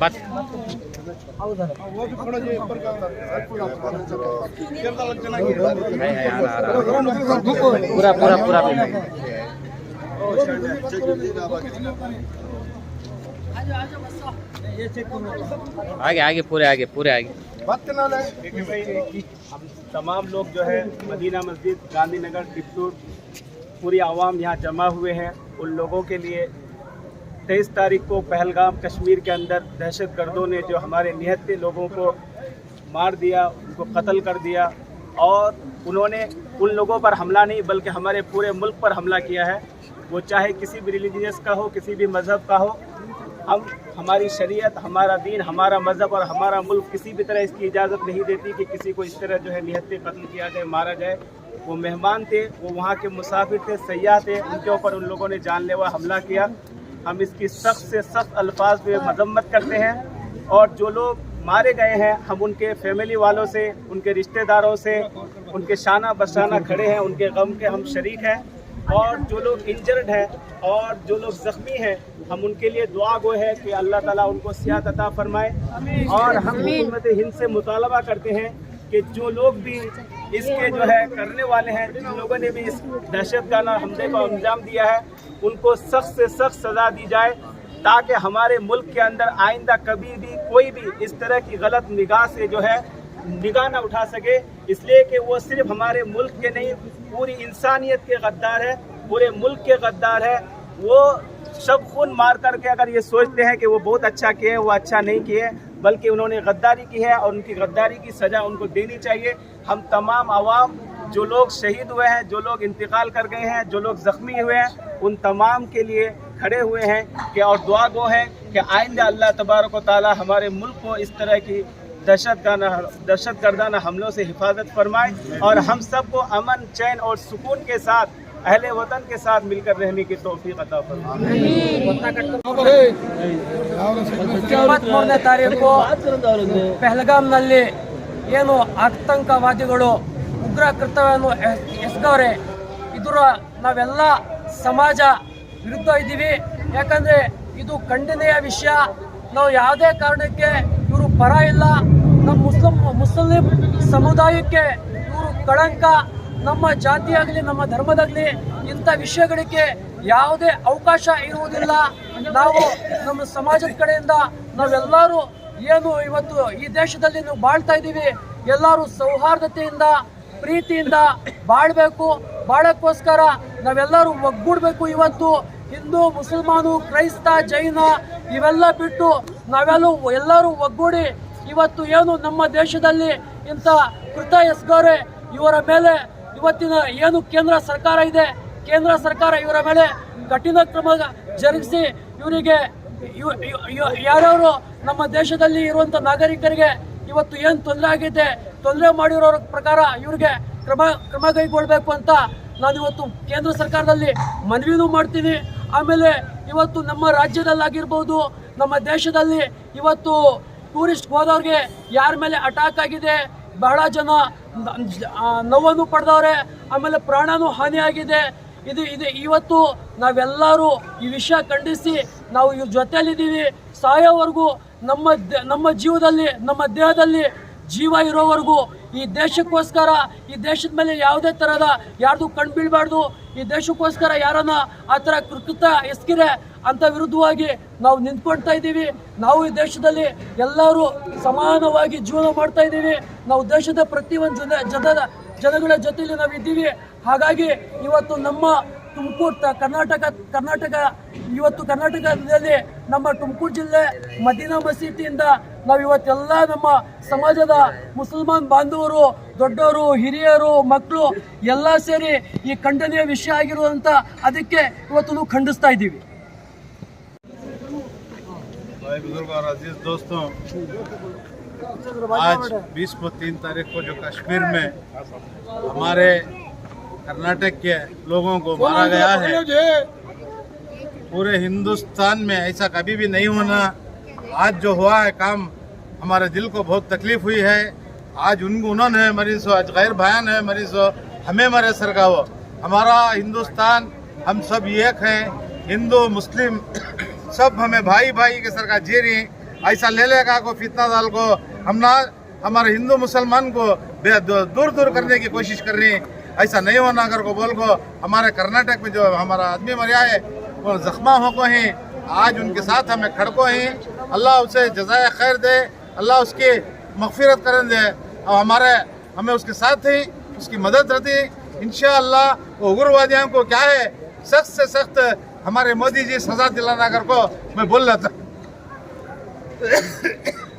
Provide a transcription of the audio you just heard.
बात। पूरा पूरा पूरा आगे आगे, पूरे आगे पूरे, आगे। हम तमाम लोग जो है मदीना मस्जिद, गांधीनगर टिप्सूर पूरी आवाम यहाँ जमा हुए हैं उन लोगों के लिए। तेईस तारीख को पहलगाम कश्मीर के अंदर दहशत गर्दों ने जो हमारे निहत्ते लोगों को मार दिया, उनको कत्ल कर दिया और उन्होंने उन लोगों पर हमला नहीं, बल्कि हमारे पूरे मुल्क पर हमला किया है। वो चाहे किसी भी रिलीजियस का हो, किसी भी मज़हब का हो, हम, हमारी शरीयत, हमारा दीन, हमारा मज़हब और हमारा मुल्क किसी भी तरह इसकी इजाज़त नहीं देती कि किसी को इस तरह जो है निहत्ते कत्ल किया जाए, मारा जाए। वो मेहमान थे, वो वहाँ के मुसाफिर थे, सयाह थे, उनके ऊपर उन लोगों ने जानलेवा हमला किया। हम इसकी सख्त से सख्त अल्फाज में मजम्मत करते हैं और जो लोग मारे गए हैं हम उनके फैमिली वालों से उनके रिश्तेदारों से उनके शाना बशाना खड़े हैं उनके गम के हम शरीक हैं। और जो लोग इंजर्ड हैं और जो लोग ज़ख्मी हैं हम उनके लिए दुआ गो है कि अल्लाह ताला उनको सियात अता फरमाए। और हम हुकूमत हिंद से मुतालबा करते हैं कि जो लोग भी इसके जो है करने वाले हैं, जिन लोगों ने भी इस दहशत गाना हमले को अंजाम दिया है, उनको सख्त से सख्त सज़ा दी जाए, ताकि हमारे मुल्क के अंदर आइंदा कभी भी कोई भी इस तरह की गलत निगाह से जो है निगाह ना उठा सके। इसलिए कि वो सिर्फ़ हमारे मुल्क के नहीं, पूरी इंसानियत के गद्दार है, पूरे मुल्क के गद्दार है। वो सब खून मार करके अगर ये सोचते हैं कि वो बहुत अच्छा किए वो अच्छा नहीं किए बल्कि उन्होंने गद्दारी की है और उनकी गद्दारी की सज़ा उनको देनी चाहिए। हम तमाम आवाम, जो लोग शहीद हुए हैं, जो लोग इंतकाल कर गए हैं, जो लोग ज़ख्मी हुए हैं, उन तमाम के लिए खड़े हुए हैं कि और दुआ गो है कि आइंदा अल्लाह तबारक ताली हमारे मुल्क को इस तरह की दहशत गाना दहशत गर्दाना हमलों से हिफाजत फरमाए और हम सबको अमन, चैन और सुकून के साथ अहले वतन के साथ मिलकर रहने की तोफ़ी अता फरमाए ಇಪ್ಪತ್ಮೂರನೇ ತಾರೀಕು ಪೆಹಲ್ಗಾಮ್ನಲ್ಲಿ ಏನು ಆತಂಕವಾದಿಗಳು ಉಗ್ರ ಕೃತ್ಯವನ್ನು ಎಸ್- ಎಸಗವ್ರೆ ಇದರ ನಾವೆಲ್ಲ ಸಮಾಜ ವಿರುದ್ಧ ಇದ್ದೀವಿ ಯಾಕಂದ್ರೆ ಇದು ಖಂಡನೀಯ ವಿಷಯ ನಾವು ಯಾವುದೇ ಕಾರಣಕ್ಕೆ ಇವರು ಪರ ಇಲ್ಲ ನಮ್ಮ ಮುಸ್ಲಿಂ ಮುಸ್ಲಿಂ ಸಮುದಾಯಕ್ಕೆ ಇವರು ಕಳಂಕ ನಮ್ಮ ಜಾತಿಯಾಗಲಿ, ನಮ್ಮ ಧರ್ಮದಾಗಲಿ ಇಂಥ ವಿಷಯಗಳಿಗೆ ಯಾವುದೇ ಅವಕಾಶ ಇರುವುದಿಲ್ಲ. ನಾವು ನಮ್ಮ ಸಮಾಜದ ಕಡೆಯಿಂದ ನಾವೆಲ್ಲರೂ ಏನು ಇವತ್ತು ಈ ದೇಶದಲ್ಲಿ ನಾವು ಬಾಳ್ತಾ ಇದ್ದೀವಿ, ಎಲ್ಲರೂ ಸೌಹಾರ್ದತೆಯಿಂದ, ಪ್ರೀತಿಯಿಂದ ಬಾಳ್ಬೇಕು. ಬಾಳಕ್ಕೋಸ್ಕರ ನಾವೆಲ್ಲರೂ ಒಗ್ಗೂಡ್ಬೇಕು ಇವತ್ತು. ಹಿಂದೂ, ಮುಸಲ್ಮಾನು, ಕ್ರೈಸ್ತ, ಜೈನ, ಇವೆಲ್ಲ ಬಿಟ್ಟು ನಾವೆಲ್ಲೂ ಎಲ್ಲರೂ ಒಗ್ಗೂಡಿ ಇವತ್ತು ಏನು ನಮ್ಮ ದೇಶದಲ್ಲಿ ಇಂಥ ಕೃತ ಎಸ್ಗೋರೆ ಇವರ ಮೇಲೆ ಇವತ್ತಿನ ಏನು ಕೇಂದ್ರ ಸರ್ಕಾರ ಇದೆ, ಕೇಂದ್ರ ಸರ್ಕಾರ ಇವರ ಮೇಲೆ ಕಠಿಣ ಕ್ರಮ ಜರುಗಿಸಿ ಇವರಿಗೆ ಇವ- ಇವ- ಇವ- ಯಾರ್ಯಾರು ನಮ್ಮ ದೇಶದಲ್ಲಿ ಇರುವಂತ ನಾಗರಿಕರಿಗೆ ಇವತ್ತು ಏನು ತೊಂದರೆ ಆಗಿದೆ, ತೊಂದರೆ ಮಾಡಿರೋರ ಪ್ರಕಾರ ಇವರಿಗೆ ಕ್ರಮ ಕ್ರಮ ಕೈಗೊಳ್ಬೇಕು ಅಂತ ನಾನು ಇವತ್ತು ಕೇಂದ್ರ ಸರ್ಕಾರದಲ್ಲಿ ಮನವಿನೂ ಮಾಡ್ತೀನಿ. ಆಮೇಲೆ ಇವತ್ತು ನಮ್ಮ ರಾಜ್ಯದಲ್ಲಾಗಿರ್ಬೋದು, ನಮ್ಮ ದೇಶದಲ್ಲಿ ಇವತ್ತು ಟೂರಿಸ್ಟ್ ಹೋದವ್ರಿಗೆ ಯಾರ ಮೇಲೆ ಅಟ್ಯಾಕ್ ಆಗಿದೆ ಬಹಳ ಜನ ನೋವನ್ನು ಪಡೆದವ್ರೆ, ಆಮೇಲೆ ಪ್ರಾಣನೂ ಹಾನಿಯಾಗಿದೆ. ಇದು ಇದು ಇವತ್ತು ನಾವೆಲ್ಲರೂ ಈ ವಿಷಯ ಖಂಡಿಸಿ ನಾವು ಇವ್ರ ಜೊತೆಯಲ್ಲಿದ್ದೀವಿ. ಸಾಯೋವರೆಗೂ ನಮ್ಮ ನಮ್ಮ ಜೀವದಲ್ಲಿ, ನಮ್ಮ ದೇಹದಲ್ಲಿ ಜೀವ ಇರೋವರೆಗೂ ಈ ದೇಶಕ್ಕೋಸ್ಕರ, ಈ ದೇಶದ ಮೇಲೆ ಯಾವುದೇ ಥರದ ಯಾರ್ದು ಕಣ್ಬೀಳ್ಬಾರ್ದು ಈ ದೇಶಕ್ಕೋಸ್ಕರ ಯಾರನ್ನ ಆ ಥರ ಕೃತ ಎಸ್ಕಿರೆ ಅಂತ ವಿರುದ್ಧವಾಗಿ ನಾವು ನಿಂತ್ಕೊಳ್ತಾ ಇದ್ದೀವಿ. ನಾವು ಈ ದೇಶದಲ್ಲಿ ಎಲ್ಲರೂ ಸಮಾನವಾಗಿ ಜೀವನ ಮಾಡ್ತಾ ಇದ್ದೀವಿ. ನಾವು ದೇಶದ ಪ್ರತಿಯೊಂದು ಜನ ಜನದ ಜನಗಳ ಜೊತೆಯಲ್ಲಿ ನಾವು ಇದ್ದೀವಿ. ಹಾಗಾಗಿ ಇವತ್ತು ನಮ್ಮ ತುಮಕೂರು ಕರ್ನಾಟಕ ಕರ್ನಾಟಕ, ಇವತ್ತು ಕರ್ನಾಟಕದಲ್ಲಿ ನಮ್ಮ ತುಮಕೂರು ಜಿಲ್ಲೆ ಮದೀನಾ ಮಸೀದಿಯಿಂದ ನಾವು ಇವತ್ತೆಲ್ಲ ನಮ್ಮ ಸಮಾಜದ ಮುಸಲ್ಮಾನ್ ಬಾಂಧವರು, ದೊಡ್ಡವರು, ಹಿರಿಯರು, ಮಕ್ಕಳು ಎಲ್ಲ ಸೇರಿ ಈ ಖಂಡನೀಯ ವಿಷಯ ಆಗಿರುವಂಥ ಅದಕ್ಕೆ ಇವತ್ತು ಖಂಡಿಸ್ತಾ ಇದ್ದೀವಿ. भाई बुज़ुर्ग और अज़ीज़ दोस्तों आज 20 को तीन तारीख को जो कश्मीर में हमारे कर्नाटक के लोगों को मारा गया है। पूरे हिंदुस्तान में ऐसा कभी भी नहीं होना। आज जो हुआ है काम हमारे दिल को बहुत तकलीफ़ हुई है। आज उन उन्होंने मरीज़ हो आज गैर बयान है मरीज़ हो हमें मरे सर का वो। हमारा हिंदुस्तान हम सब एक हैं। हिंदू मुस्लिम सब हमें भाई भाई के सरकार जी रही ऐसा ले लेगा को फितना दाल को हम ना, हमारे हिंदू मुसलमान को दूर दूर करने की कोशिश कर रही ऐसा नहीं होना, अगर को बोल को हमारे कर्नाटक में जो हमारा आदमी मरिया है वो जख्मा हो को हैं। आज उनके साथ हमें खड़को हैं। अल्लाह उसे जजाय खैर दे, अल्लाह उसकी मगफिरत करें दे। और हमारे, हमें उसके साथ ही, उसकी मदद रहती इन वो उग्रवादियों को क्या है, सख्त से सख्त हमारे मोदी जी सजा दिलाना कर को मैं बोल रहा था